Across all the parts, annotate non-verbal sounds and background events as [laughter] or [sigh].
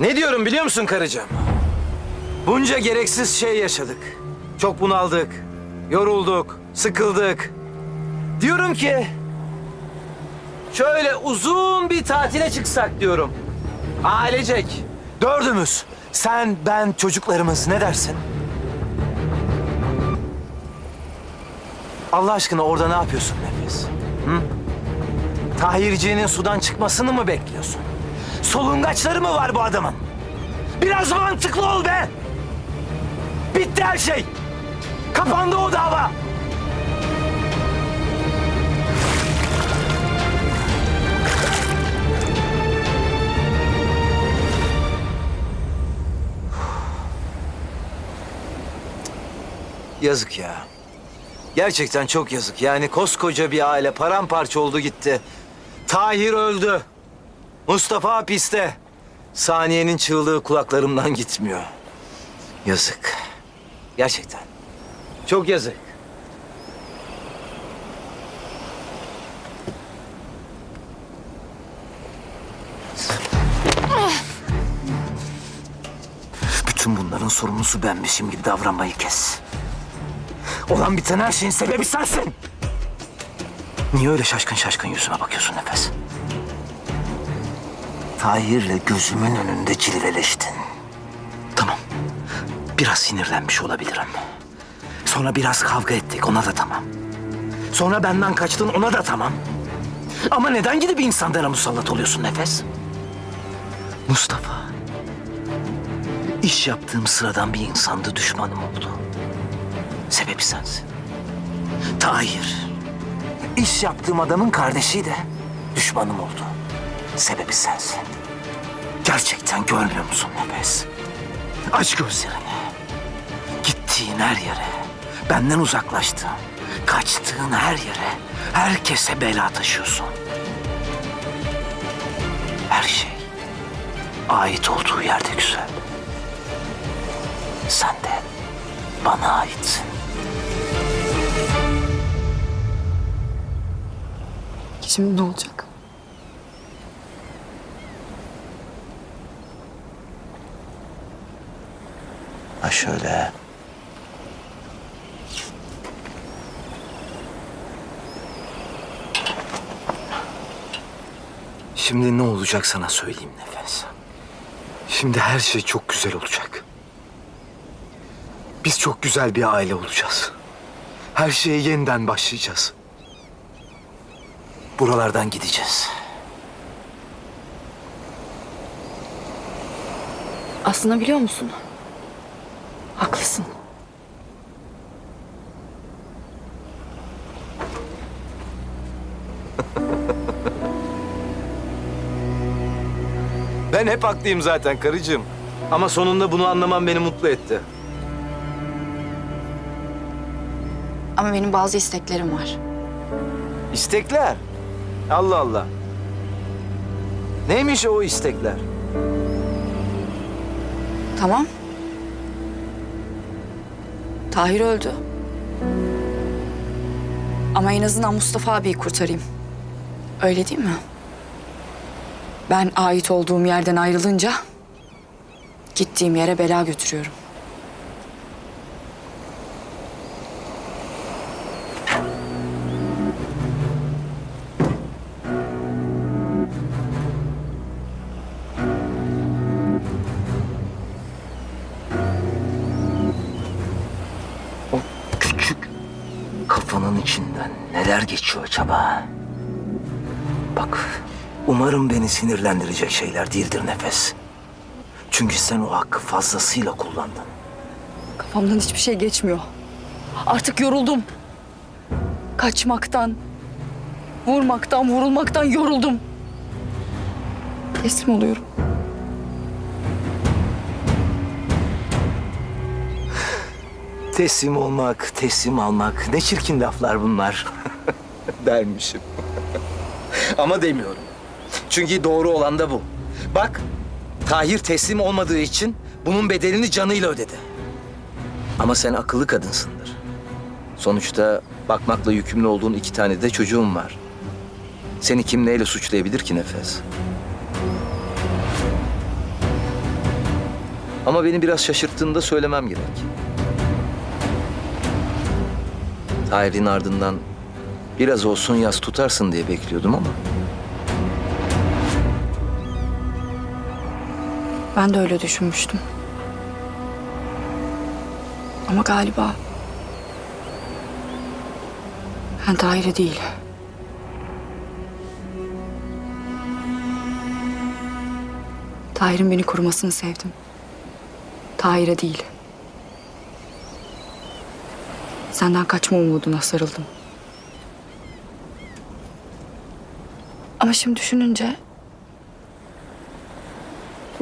Ne diyorum biliyor musun karıcığım? Bunca gereksiz şey yaşadık. Çok bunaldık. Yorulduk. Sıkıldık. Diyorum ki... Şöyle uzun bir tatile çıksak diyorum. Ailecek. Dördümüz. Sen, ben, çocuklarımız ne dersin? Allah aşkına orada ne yapıyorsun Nefes? Hı? Tahirciğinin sudan çıkmasını mı bekliyorsun? Solungaçları mı var bu adamın? Biraz mantıklı ol be! Bitti her şey! Kapandı o dava! Yazık ya. Gerçekten çok yazık. Yani koskoca bir aile paramparça oldu gitti. Tahir öldü. Mustafa hapiste. Saniye'nin çığlığı kulaklarımdan gitmiyor. Yazık. Gerçekten. Çok yazık. Bütün bunların sorumlusu benmişim gibi davranmayı kes. Olan biten her şeyin sebebi sensin. Niye öyle şaşkın şaşkın yüzüme bakıyorsun Nefes? Tahir'le gözümün önünde cilveleştin. Tamam. Biraz sinirlenmiş olabilirim. Sonra biraz kavga ettik ona da tamam. Sonra benden kaçtın ona da tamam. Ama neden gidip insanlara musallat oluyorsun Nefes? Mustafa. İş yaptığım sıradan bir insandı düşmanım oldu. Sebebi sensin. Tahir. İş yaptığım adamın kardeşiydi. Düşmanım oldu. Sebebi sensin. Gerçekten görmüyor musun Nefes? Aç gözlerini. Gittiğin her yere, benden uzaklaştığın, kaçtığın her yere, herkese bela taşıyorsun. Her şey ait olduğu yerde güzel. Sen de bana aitsin. Şimdi ne olacak? Şöyle. Şimdi ne olacak sana söyleyeyim Nefes. Şimdi her şey çok güzel olacak. Biz çok güzel bir aile olacağız. Her şeye yeniden başlayacağız. Buralardan gideceğiz. Aslında biliyor musun? Ben hep haklıyım zaten karıcığım. Ama sonunda bunu anlamam beni mutlu etti. Ama benim bazı isteklerim var. İstekler. Allah Allah. Neymiş o istekler? Tamam. Tahir öldü. Ama en azından Mustafa abiyi kurtarayım. Öyle değil mi? Ben ait olduğum yerden ayrılınca gittiğim yere bela götürüyorum. O kafanın içinden neler geçiyor acaba? Bak, umarım beni sinirlendirecek şeyler değildir Nefes. Çünkü sen o hakkı fazlasıyla kullandın. Kafamdan hiçbir şey geçmiyor. Artık yoruldum. Kaçmaktan, vurmaktan, vurulmaktan yoruldum. Teslim oluyorum. Teslim olmak, teslim almak ne çirkin laflar bunlar. [laughs] Dermişim. [laughs] Ama demiyorum. Çünkü doğru olan da bu. Bak, Tahir teslim olmadığı için bunun bedelini canıyla ödedi. Ama sen akıllı kadınsındır. Sonuçta bakmakla yükümlü olduğun iki tane de çocuğun var. Seni kim neyle suçlayabilir ki Nefes? Ama beni biraz şaşırttığını da söylemem gerek. Tahir'in ardından biraz olsun yas tutarsın diye bekliyordum ama... Ben de öyle düşünmüştüm. Ama galiba... Ben daire değil. Tahir'in beni korumasını sevdim. Tahir'e değil. Senden kaçma umuduna sarıldım. Ama şimdi düşününce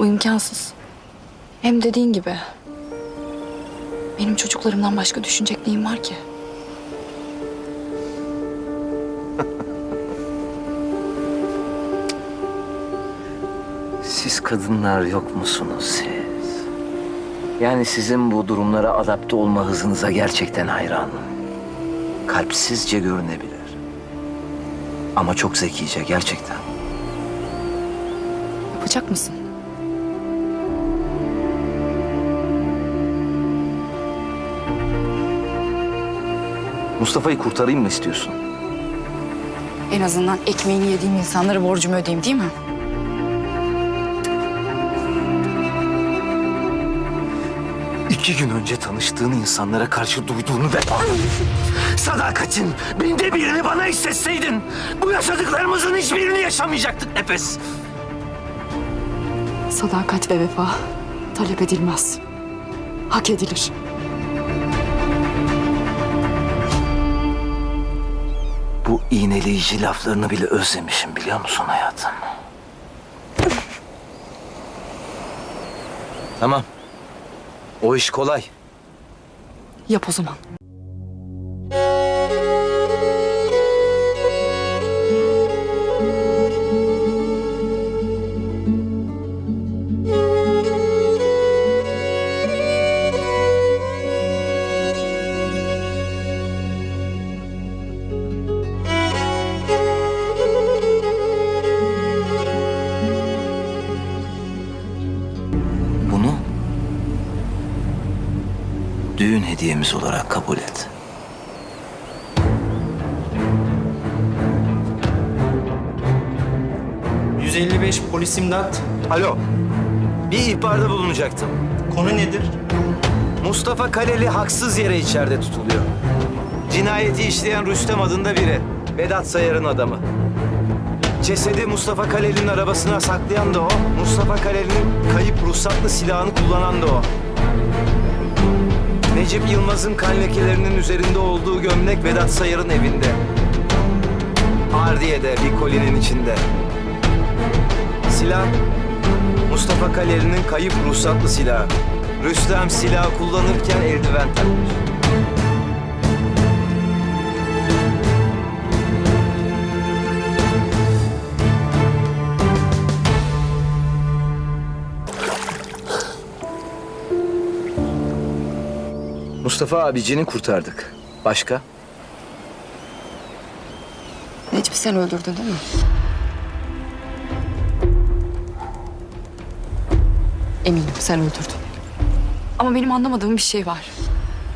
bu imkansız. Hem dediğin gibi. Benim çocuklarımdan başka düşünecek neyim var ki? [laughs] Siz kadınlar yok musunuz siz? Yani sizin bu durumlara adapte olma hızınıza gerçekten hayranım. Kalpsizce görünebilir. Ama çok zekice gerçekten. Yapacak mısın? Mustafa'yı kurtarayım mı istiyorsun? En azından ekmeğini yediğim insanlara borcumu ödeyeyim değil mi? İki gün önce tanıştığın insanlara karşı duyduğunu ve sadakatin binde birini bana hissetseydin bu yaşadıklarımızın hiçbirini yaşamayacaktık Nefes. Sadakat ve vefa talep edilmez. Hak edilir. İğneleyici laflarını bile özlemişim biliyor musun hayatım? Tamam. O iş kolay. Yap o zaman. Düğün hediyemiz olarak kabul et. ...155 polis imdat. Alo. Bir ihbarda bulunacaktım. Konu nedir? Mustafa Kaleli haksız yere içeride tutuluyor. Cinayeti işleyen Rüstem adında biri. Vedat Sayar'ın adamı. Cesedi Mustafa Kaleli'nin arabasına saklayan da o. Mustafa Kaleli'nin kayıp ruhsatlı silahını kullanan da o. Necip Yılmaz'ın kan lekelerinin üzerinde olduğu gömlek Vedat Sayar'ın evinde. Ardiye'de bir kolinin içinde. Silah Mustafa Kaleli'nin kayıp ruhsatlı silahı. Rüstem silah kullanırken eldiven takmış. Mustafa abicini kurtardık. Başka? Necip sen öldürdün değil mi? Eminim sen öldürdün. Ama benim anlamadığım bir şey var.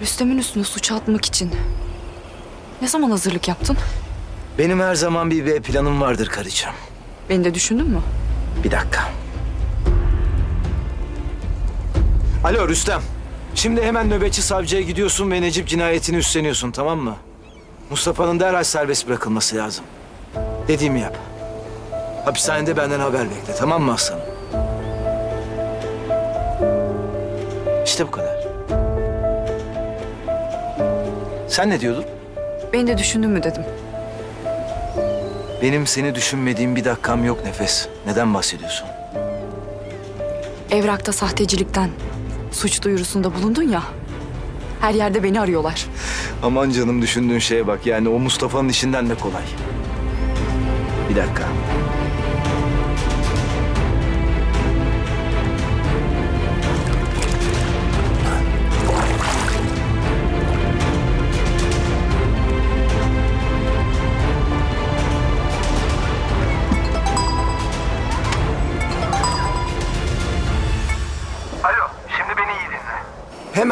Rüstem'in üstüne suç atmak için ne zaman hazırlık yaptın? Benim her zaman bir B planım vardır karıcığım. Beni de düşündün mü? Bir dakika. Alo Rüstem. Şimdi hemen nöbetçi savcıya gidiyorsun ve Necip cinayetini üstleniyorsun tamam mı? Mustafa'nın derhal serbest bırakılması lazım. Dediğimi yap. Hapishanede benden haber bekle tamam mı aslanım? İşte bu kadar. Sen ne diyordun? Beni de düşündün mü dedim. Benim seni düşünmediğim bir dakikam yok Nefes. Neden bahsediyorsun? Evrakta sahtecilikten suç duyurusunda bulundun ya. Her yerde beni arıyorlar. Aman canım düşündüğün şeye bak. Yani o Mustafa'nın işinden de kolay. Bir dakika.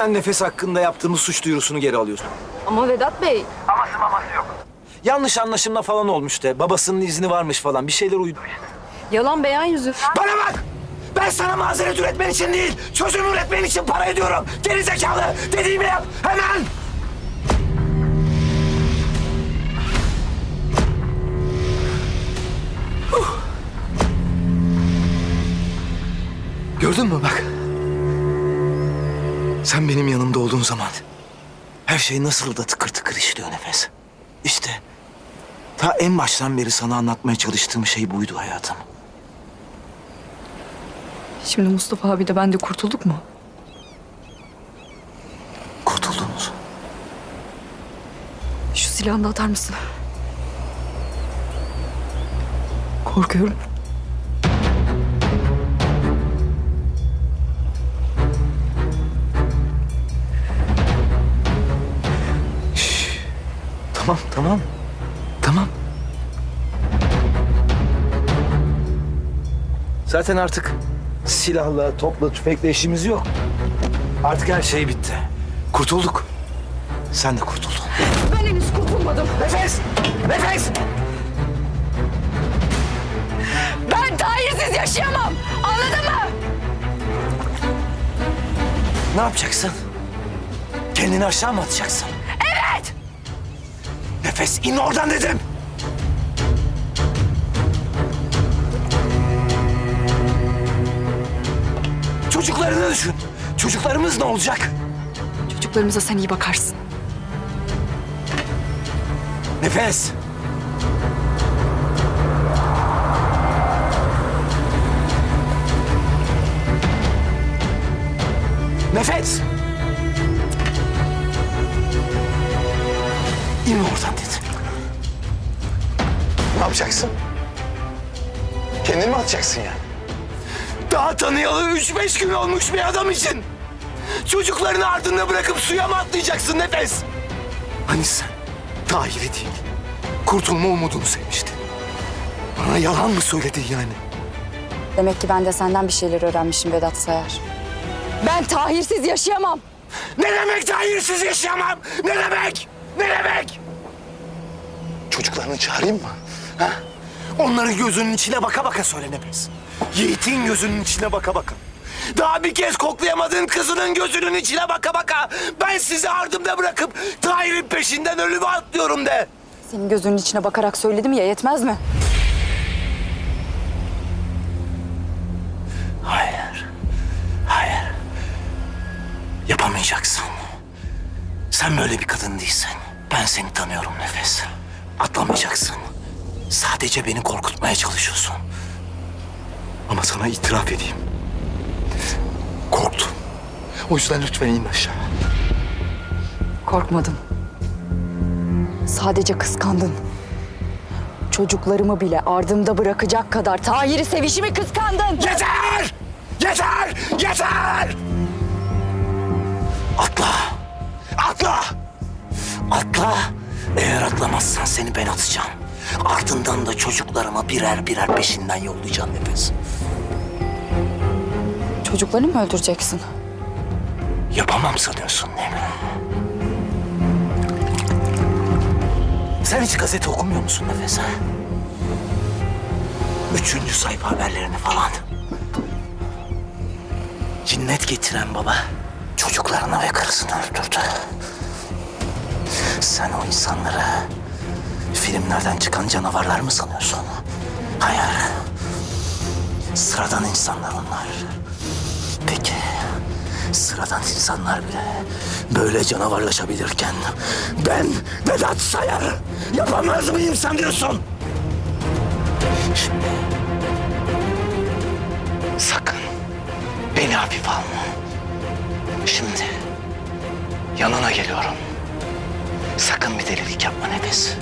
Hemen nefes hakkında yaptığımız suç duyurusunu geri alıyorsun. Ama Vedat Bey... Yanlış anlaşılma falan olmuş de. Babasının izni varmış falan. Bir şeyler uydu. Yalan beyan yüzü. Bana bak! Ben sana mazeret üretmen için değil, çözüm üretmen için para ediyorum. Geri zekalı! Dediğimi yap! Hemen! Gördün mü bak? Sen benim yanımda olduğun zaman her şey nasıl da tıkır tıkır işliyor nefes. İşte ta en baştan beri sana anlatmaya çalıştığım şey buydu hayatım. Şimdi Mustafa abi de ben de kurtulduk mu? Kurtuldunuz. Şu silahını da atar mısın? Korkuyorum. Tamam, tamam. Tamam. Zaten artık silahla, topla, tüfekle işimiz yok. Artık her şey bitti. Kurtulduk. Sen de kurtuldun. Ben henüz kurtulmadım. Nefes! Nefes! Ben Tahir'siz yaşayamam. Anladın mı? Ne yapacaksın? Kendini aşağı mı atacaksın? Nefes in oradan dedim. Çocuklarını düşün. Çocuklarımız ne olacak? Çocuklarımıza sen iyi bakarsın. Nefes. Nefes. İn oradan dedim. Ne yapacaksın? Kendini mi atacaksın yani? Daha tanıyalı üç beş gün olmuş bir adam için. Çocuklarını ardında bırakıp suya mı atlayacaksın Nefes? Hani sen Tahir'i değil, kurtulma umudunu sevmiştin. Bana yalan mı söyledin yani? Demek ki ben de senden bir şeyler öğrenmişim Vedat Sayar. Ben Tahir'siz yaşayamam. Ne demek Tahir'siz yaşayamam? Ne demek? Ne demek? Çocuklarını çağırayım mı? Ha? Onların gözünün içine baka baka söyle Nefes. Yiğit'in gözünün içine baka baka. Daha bir kez koklayamadığın kızının gözünün içine baka baka. Ben sizi ardımda bırakıp Tahir'in peşinden ölüme atlıyorum de. Senin gözünün içine bakarak söyledim ya yetmez mi? Hayır. Hayır. Yapamayacaksın. Sen böyle bir kadın değilsin. Ben seni tanıyorum Nefes. Atlamayacaksın. Sadece beni korkutmaya çalışıyorsun. Ama sana itiraf edeyim. Korktum. O yüzden lütfen in aşağı. Korkmadım. Sadece kıskandın. Çocuklarımı bile ardımda bırakacak kadar Tahir'i sevişimi kıskandın. Yeter! Yeter! Yeter! Atla! Atla! Atla! Eğer atlamazsan seni ben atacağım. Ardından da çocuklarımı birer birer peşinden yollayacağım Nefes. Çocuklarını mı öldüreceksin? Yapamam sanıyorsun değil mi? Sen hiç gazete okumuyor musun Nefes ha? Üçüncü sayfa haberlerini falan. Cinnet getiren baba çocuklarını ve karısını öldürdü. Sen o insanları filmlerden çıkan canavarlar mı sanıyorsun? Hayır. Sıradan insanlar onlar. Peki sıradan insanlar bile böyle canavarlaşabilirken ben Vedat Sayar yapamaz mıyım sanıyorsun? Şimdi sakın beni hafif alma. Şimdi yanına geliyorum. Sakın bir delilik yapma Nefes.